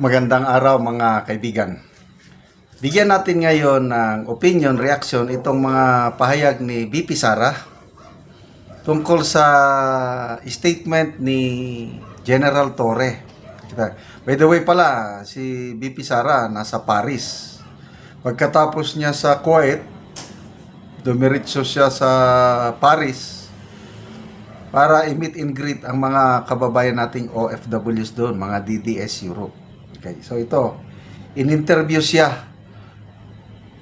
Magandang araw mga kaibigan. Bigyan natin ngayon ng opinion, reaction itong mga pahayag ni BP Sara tungkol sa statement ni General Torre. By the way pala, si BP Sara nasa Paris. Pagkatapos niya sa Kuwait, dumiretso siya sa Paris para i-meet and greet ang mga kababayan nating OFWs doon, mga DDS Europe. Okay, so ito, in-interview siya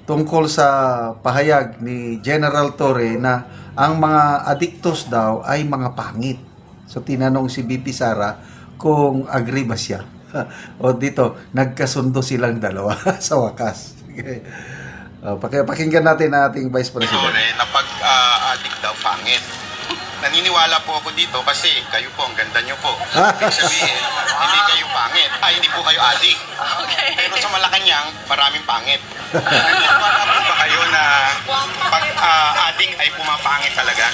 tungkol sa pahayag ni General Torre na ang mga adiktos daw ay mga pangit. So tinanong si BP Sara kung agree ba siya. o dito, nagkasundo silang dalawa sa wakas. Okay. Uh, paki- pakinggan natin ang ating Vice President. Tore na pag-addict daw pangit. Naniniwala po ako dito kasi kayo po, ang ganda nyo po. Ibig sabihin, Naniniwala po ba kayo na pag-addict ay pumapangit talaga?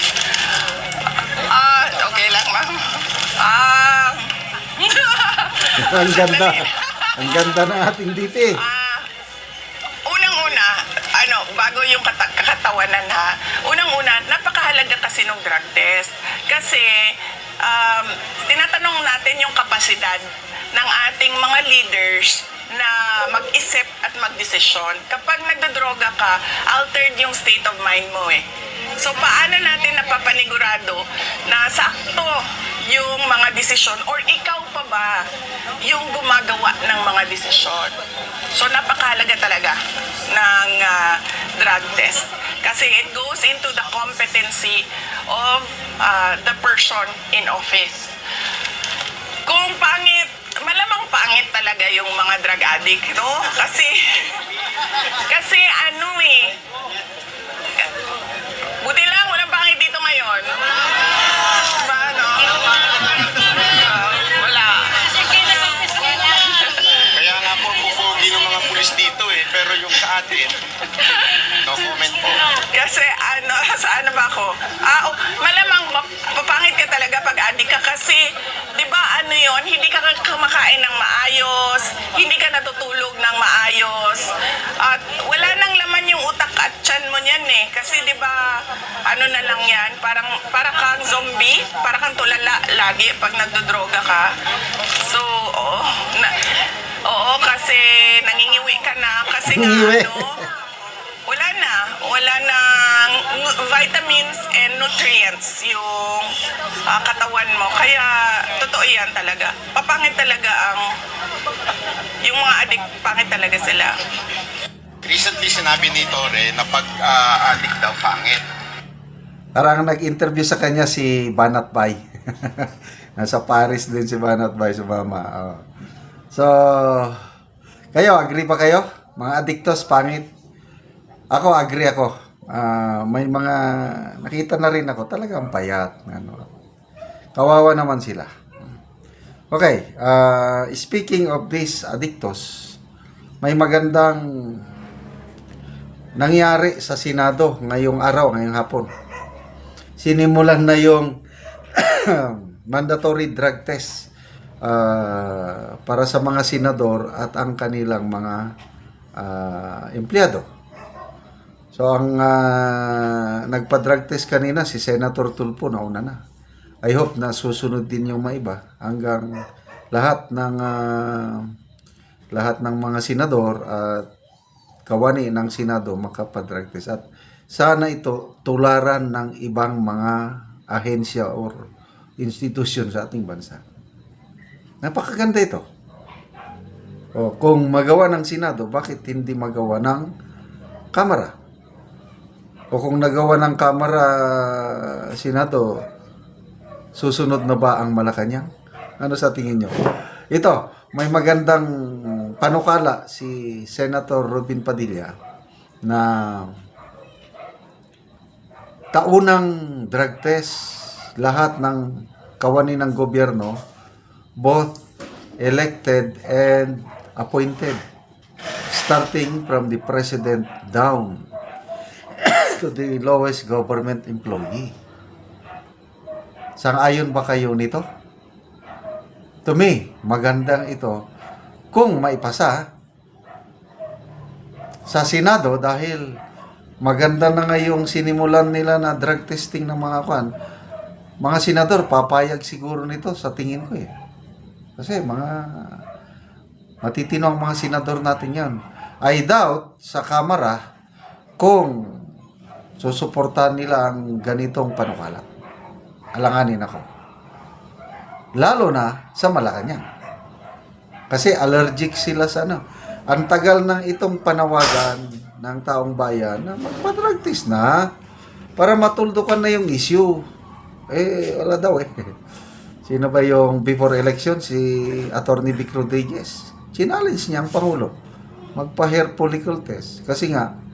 Ah, okay lang, ma'am. Ah, ang ganda. Ang ganda ng ating DP. ah, unang-una, ano, bago yung kata- kakatawanan ha, unang-una, napakahalaga kasi ng drug test. Kasi, um, tinatanong natin yung kapasidad ng ating mga leaders na mag-isip at magdesisyon. Kapag nagdodroga ka, altered yung state of mind mo eh. So, paano natin napapanigurado na sakto yung mga desisyon or ikaw pa ba yung gumagawa ng mga desisyon? So, napakahalaga talaga ng ah, drug test. Kasi it goes into the competency of ah, the person in office. Kung pangit, pangit talaga yung mga drug addict, no? Kasi, kasi ano eh, buti lang, walang pangit dito ngayon. Diba? Ah, wala. Kaya nga po, pupugi ng mga pulis dito eh. Pero yung sa atin. Kasi ano, sa ano ba ako? Ah, oh, malamang map- mapangit ka talaga pag addict ka kasi, di ba ano yon hindi ka kumakain ng maayos, hindi ka natutulog ng maayos, at wala nang laman yung utak at tiyan mo niyan eh. Kasi di ba, ano na lang yan, parang, parang kang zombie, parang kang tulala lagi pag nagdodroga ka. So, oo, na, oo, kasi nangingiwi ka na, kasi nga ano, wala na. Wala nu- vitamins and nutrients yung ah, katawan mo. Kaya, totoo yan talaga. Papangit talaga ang, yung mga adik, pangit talaga sila. Recently sinabi ni Tore na pag-addict daw pangit. Parang nag-interview sa kanya si Banat Bay. Nasa Paris din si Banat Bay, si Mama. Oh. So, kayo, agree pa kayo? Mga adiktos, pangit. Ako, agree ako. Ah, may mga, nakita na rin ako, talagang payat. Ano. Kawawa naman sila. Okay, ah, speaking of these adictos, may magandang nangyari sa Senado ngayong araw, ngayong hapon sinimulan na yung mandatory drug test ah, para sa mga senador at ang kanilang mga ah, empleyado. So ang ah, nagpa-drug test kanina si Senator Tulfo nauna na. I hope na susunod din yung mga iba hanggang lahat ng ah, lahat ng mga senador at kawani ng Senado makapag-drug test. At sana ito tularan ng ibang mga ahensya or institusyon sa ating bansa. Napakaganda ito. O, kung magawa ng Senado, bakit hindi magawa ng Kamara? O kung nagawa ng Kamara, Senado, susunod na ba ang Malacanang? Ano sa tingin nyo? Ito, may magandang panukala si Senator Robin Padilla na kaunang drug test lahat ng kawani ng gobyerno both elected and appointed starting from the president down to the lowest government employee. Sang-ayon ba kayo nito? To me, magandang ito kung maipasa sa Senado dahil maganda na ngayong sinimulan nila na drug testing ng mga kwan. Mga senador, papayag siguro nito sa tingin ko eh. Kasi mga matitino ang mga senador natin yan. I doubt sa Kamara kung susuportahan nila ang ganitong panukala. Alanganin ako. Lalo na sa Malacanang. Kasi allergic sila sa ano. Ang tagal ng itong panawagan ng taong bayan na magpa-drug test na para matuldukan na yung issue. Eh, wala daw eh. Sino ba yung before election? Si Attorney Vic Rodriguez. Challenge niya ang Pangulo. Magpa-hair follicle test. Kasi nga,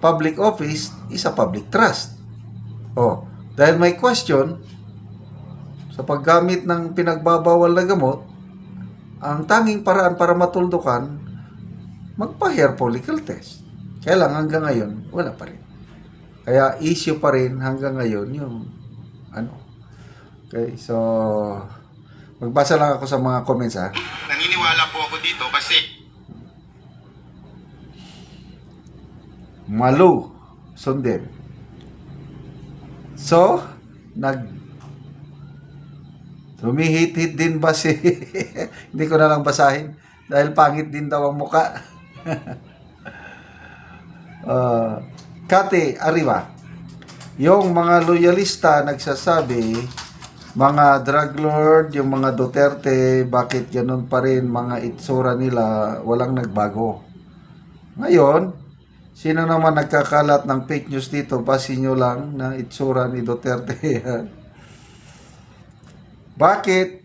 public office is a public trust. Oh, dahil may question, sa paggamit ng pinagbabawal na gamot, ang tanging paraan para matuldukan, magpa-hair follicle test. Kaya lang hanggang ngayon, wala pa rin. Kaya issue pa rin hanggang ngayon yung ano. Okay, so magbasa lang ako sa mga comments ha. Naniniwala po ako dito kasi Malu Sundin. So, nag Humihit-hit din ba si hindi ko na lang basahin dahil pangit din daw ang muka. uh, Kate Arriba. Yung mga loyalista nagsasabi mga drug lord, yung mga Duterte, bakit ganun pa rin mga itsura nila, walang nagbago. Ngayon, sino naman nagkakalat ng fake news dito, basin nyo lang na itsura ni Duterte. bakit?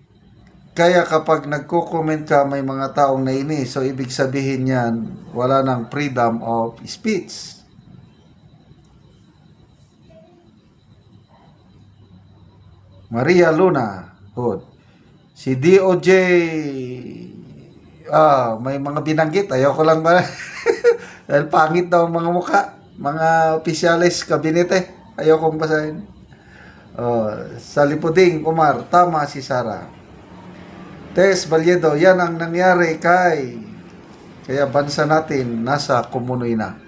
Kaya kapag nagko-comment ka, may mga taong nainis. So, ibig sabihin yan, wala ng freedom of speech. Maria Luna, Hood. Si DOJ, ah, may mga binanggit. Ayoko lang ba? Dahil pangit daw mga mukha. Mga opisyalis, kabinete. Ayoko basahin. Oh, sa Lipuding, Umar, tama si Sara. Tess Balyedo, yan ang nangyari kay kaya bansa natin nasa kumunoy na.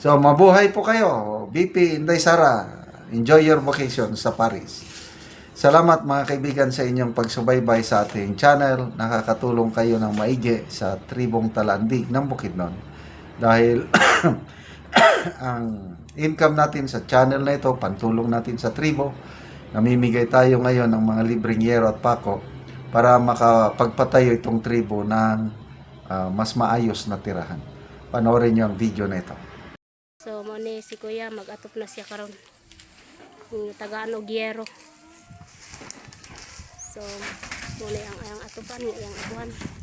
So, mabuhay po kayo. BP Inday Sara, enjoy your vacation sa Paris. Salamat mga kaibigan sa inyong pagsubaybay sa ating channel. Nakakatulong kayo ng maigi sa tribong talandig ng Bukidnon. Dahil ang income natin sa channel na ito, pantulong natin sa tribo. Namimigay tayo ngayon ng mga libreng yero at pako para makapagpatayo itong tribo ng ah, mas maayos na tirahan. Panoorin niyo ang video na ito. So mo si Kuya mag-atop na siya karon. Yung tagaan og yero. So mo ni ang ang atupan ang abuhan. Sige.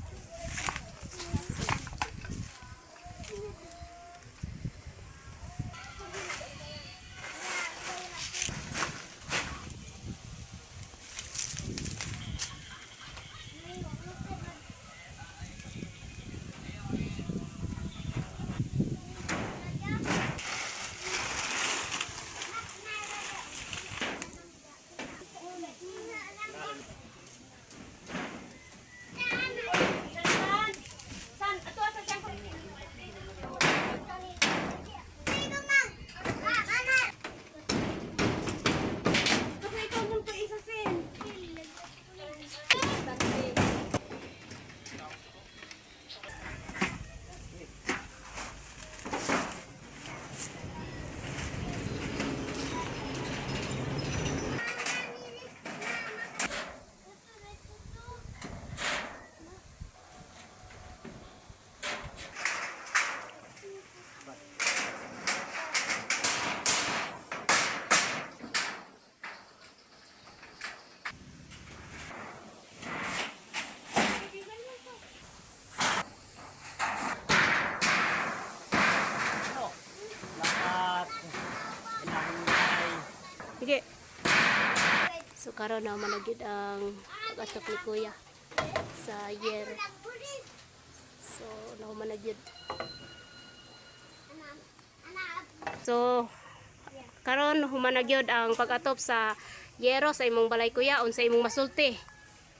Karon na managid ang pag-atop ni Kuya sa yero. So na managid. So karon humanagyod ang pag-atop sa yero sa imong balay kuya unsa imong masulti.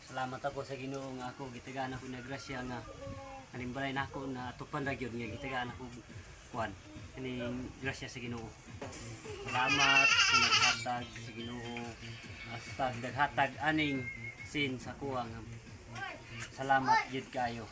Sa salamat ako sa Ginoo nga ako gitagaan ako na grasya nga halimbalay na ako na tupan ra gyud nga gitagaan ako kuan kaning grasya sa Ginoo. Salamat sa naghatag sa Ginoo. Hasta naghatag aning sin sa kuha. Salamat gyud kayo.